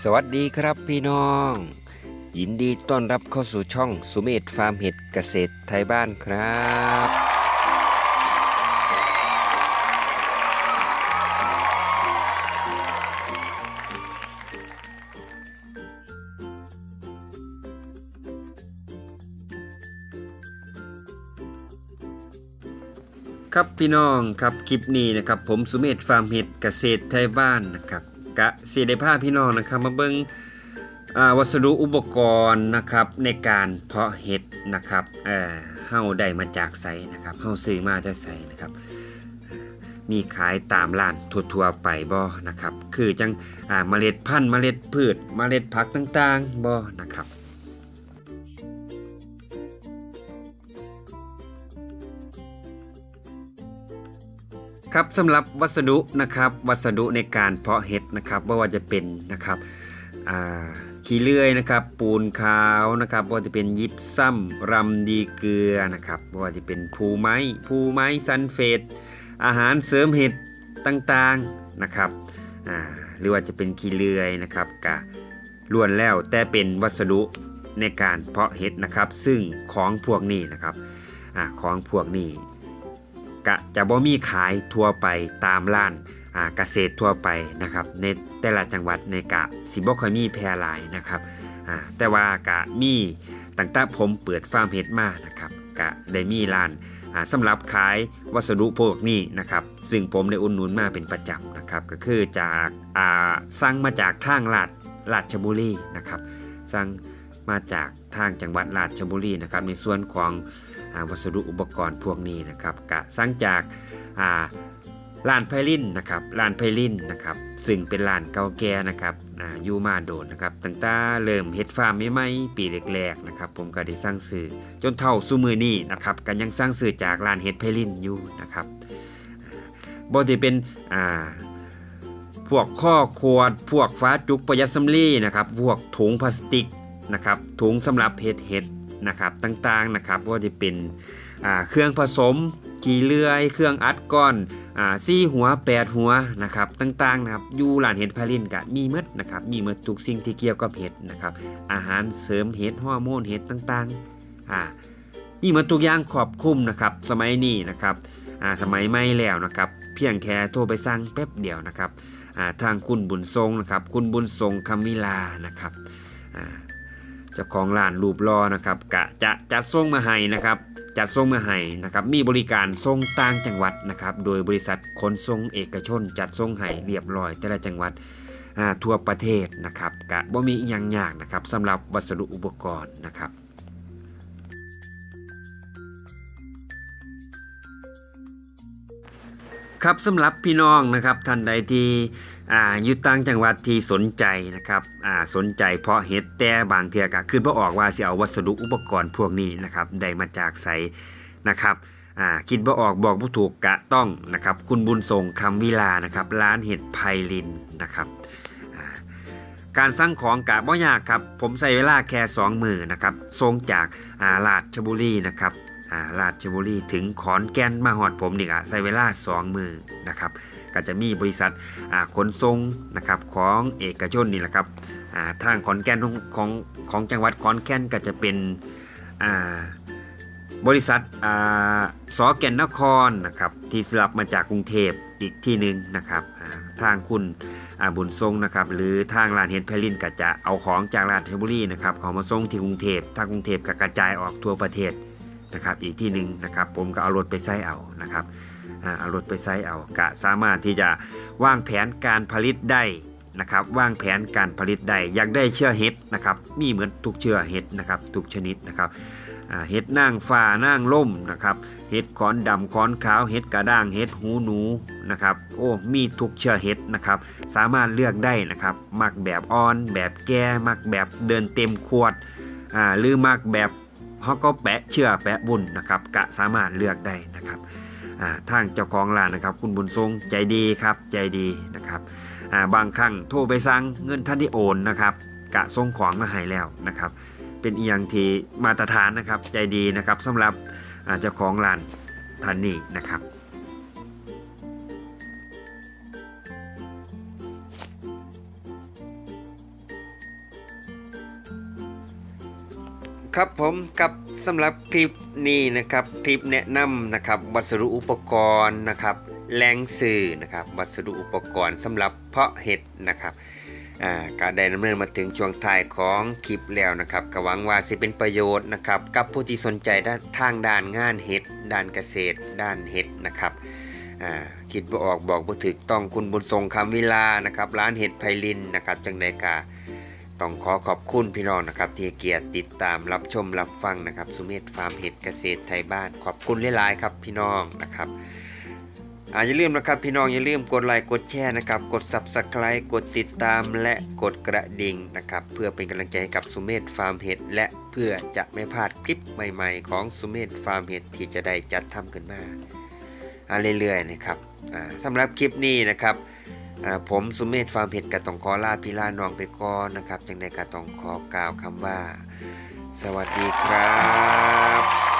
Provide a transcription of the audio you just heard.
สวัสดีครับพี่น้อง ยินดีต้อนรับเข้าสู่ช่องสุเมธฟาร์มเห็ดเกษตรไทยบ้านครับ ครับพี่น้องครับคลิปนี้นะครับ ผมสุเมธฟาร์มเห็ดเกษตรไทยบ้านนะครับ กะสีได้พาพี่น้องนะครับ มาเบิงวัสดุอุปกรณ์นะครับในการเพาะเห็ดนะครับเอ่อเฮาได้มาจากไสนะครับเฮาซื้อมาจากไสนะครับ มีขายตามร้านทั่วๆไปบ่นะครับ คือจังเมล็ดพันธุ์เมล็ดพืชเมล็ดผักต่างๆบ่นะครับ ครับสำหรับวัสดุนะครับวัสดุในการเพาะเห็ดนะครับไม่ว่าจะเป็นนะครับขี้เลื่อยนะครับปูนขาวนะครับไม่ว่าจะเป็นยิปซัมรำดีเกลือนะครับไม่ว่าจะเป็นภูไม้ภูไม้ซันเฟตอาหารเสริมเห็ดต่างๆนะครับหรือว่าจะเป็นขี้เลื่อยนะครับกะล้วนแล้วแต่เป็นวัสดุในการเพาะเห็ดนะครับ ซึ่งของพวกนี้นะครับอของพวกนี้ กะจะบ่มีขายทั่วไปตามร้านเกษตรทั่วไปนะครับในแต่ละจังหวัดในกะสิบ่ค่อยมีแพร่หลายนะครับแต่ว่ากะมีตั้งแต่ผมเปิดฟาร์มเห็ดมานะครับกะได้มีร้านอ่าสำหรับขายวัสดุพวกนี้นะครับซึ่งผมได้อุดหนุนมาเป็นประจำนะครับก็คือจากอ่าสั่งมาจากทางลาดราชบุรีนะครับสั่งมาจากทางจังหวัดราชบุรีนะครับในส่วนของ วัสดุอุปกรณ์พวกนี้นะครับกะสร้างจากาลานไพลินนะครับลานไพลินนะครับซึ่งเป็นลานเก่าแก่นะครับอยู่มาโดนนะครับตั้งแต่เริ่มเฮ็ดฟาร์มใหม่ๆปีแรกๆนะครับผมก็ได้สร้างสื่อจนเท่าซุมือนี้นะครับก็ยังสร้างสื่อจากลานเฮ็ดไพลินอยู่นะครับบ่ได้เป็นอ่าพวกข้อขวดพวกฟ้าจุกประหยัดสำลีนะครับพวกถุงพลาสติกนะครับถุงสำหรับเฮ็ดเห็ด นะครับต่างๆนะครับว่าจะเป็นเครื่องผสมกี่เลื่อย เครื่องอัดก้อนซี่หัวแปดหัวนะครับต่างๆนะครับยูหลานเห็ดพาลินกะมีหมดนะครับมีหมดทุกสิ่งที่เกี่ยวกับเห็ดนะครับอาหารเสริมเห็ดฮอร์โมนเห็ดต่างๆอ่ามีมดทุกอย่างครอบคลุมนะครับสมัยนี้นะครับสมัยใหม่แล้วนะครับเพียงแค่โทรไปสั่งแป๊บเดียวนะครับทางคุณบุญทรงนะครับคุณบุญทรงคำมิลานะครับ เจ้าของร้านรูปรอนะครับกะจะจัดส่งมาให้นะครับ จัดส่งมาให้นะครับมีบริการส่งต่างจังหวัดนะครับ โดยบริษัทขนส่งเอกชน จัดส่งให้เรียบร้อยแต่ละจังหวัดทั่วประเทศนะครับกะบ่มีอย่างยากนะครับสำหรับวัสดุอุปกรณ์นะครับ ครับสำหรับพี่น้องนะครับท่านใดที่อ่าอยู่ต่างจังหวัดที่สนใจนะครับอ่าสนใจเพาะเห็ดแต่บางเทียก็คือบ่ออกว่าสิเอาวัสดุอุปกรณ์พวกนี้นะครับได้มาจากไสนะครับอ่าคิดบ่ออกบอกบ่ถูกกะต้องนะครับ คุณบุญทรงคำวิลานะครับ ร้านเห็ดไพลินนะครับการสั่งของกะบ่ยากครับ ผมใส่เวลาแค่2มือนะครับส่งจากอ่าราชบุรีนะครับ อ่าราชบุรีถึงขอนแก่นมาหอดผมนี่ก็ใช้เวลา 2 มือนะครับก็จะมีบริษัทขนส่งนะครับของเอกชนนี่แหละครับทางขอนแก่นของของของจังหวัดขอนแก่นก็จะเป็นบริษัทสอแก่นนครนะครับที่สลับมาจากกรุงเทพอีกที่หนึ่งนะครับทางคุณบุญทรงนะครับหรือทางร้านเฮดเพลินก็จะเอาของจากราชบุรีนะครับเขามาส่งที่กรุงเทพทางกรุงเทพก็กระจายออกทั่วประเทศ นะครับอีกที่หนึ่งนะครับผมก็เอารถไปใส่เอานะครับเอารถไปใส่เอากะสามารถที่จะวางแผนการผลิตได้นะครับวางแผนการผลิตได้อยากได้เชื้อเห็ดนะครับมีเหมือนทุกเชื้อเห็ดนะครับทุกชนิดนะครับเห็ดนางฟ้านางล่มนะครับเห็ดขอนดำขอนขาวเห็ดกระด้างเห็ดหูหนูนะครับโอ้มีทุกเชื้อเห็ดนะครับสามารถเลือกได้นะครับมักแบบอ่อน แบบแก่มักแบบเดินเต็มขวดหรือมักแบบ เขาก็แปะเชื่อแปะบุญนะครับกะสามารถเลือกได้นะครับทางเจ้าของร้านนะครับ คุณบุญทรงใจดีครับใจดีนะครับาบางครั้งโทรไปสั่งเงินท่านที่โอนนะครับกะส่งของมาให้แล้วนะครับ เป็นอีกอย่างที่มาตรฐานนะครับใจดีนะครับสำหรับเจ้าของร้านท่านนี้นะครับ ครับผมกับสำหรับคลิปนี้นะครับคลิปแนะนำนะครับวัสดุอุปกรณ์นะครับแรงสื่อนะครับวัสดุอุปกรณ์สำหรับเพาะเห็ดนะครับอ่าก็ได้ดำเนินมาถึงช่วงท้ายของคลิปแล้วนะครับก็หวังว่าสิเป็นประโยชน์นะครับกับผู้ที่สนใจด้านทางด้านงานเห็ดด้านเกษตร ด้านเห็ดนะครับคิดบ่ออกบอกบ่ถึกต้องคุณบุญทรงคำวิลานะครับร้านเห็ดไพลินนะครับจังใดกา ต้องขอขอบคุณพี่น้องนะครับที่เกียรติติดตามรับชมรับฟังนะครับสุเมธฟาร์มเห็ดเกษตรไทยบ้าน ขอบคุณหลายๆครับพี่น้องนะครับอาอย่าลืมนะครับพี่น้องอย่าลืมกดไลค์กดแชร์นะครับกด Subscribe กดติดตามและกดกระดิ่งนะครับเพื่อเป็นกำลังใจให้กับสุเมธฟาร์มเห็ดและเพื่อจะไม่พลาดคลิปใหม่ ๆ ของสุเมธฟาร์มเห็ดที่จะได้จัดทำขึ้นมาเรื่อยๆนะครับอ่าสำหรับคลิปนี้นะครับ ผมสุมเมธฟาร์มเห็ดกะต้องขอลาพี่ลาน้องไปก่อนนะครับ จังใดกะต้องขอกล่าวคำว่า สวัสดีครับ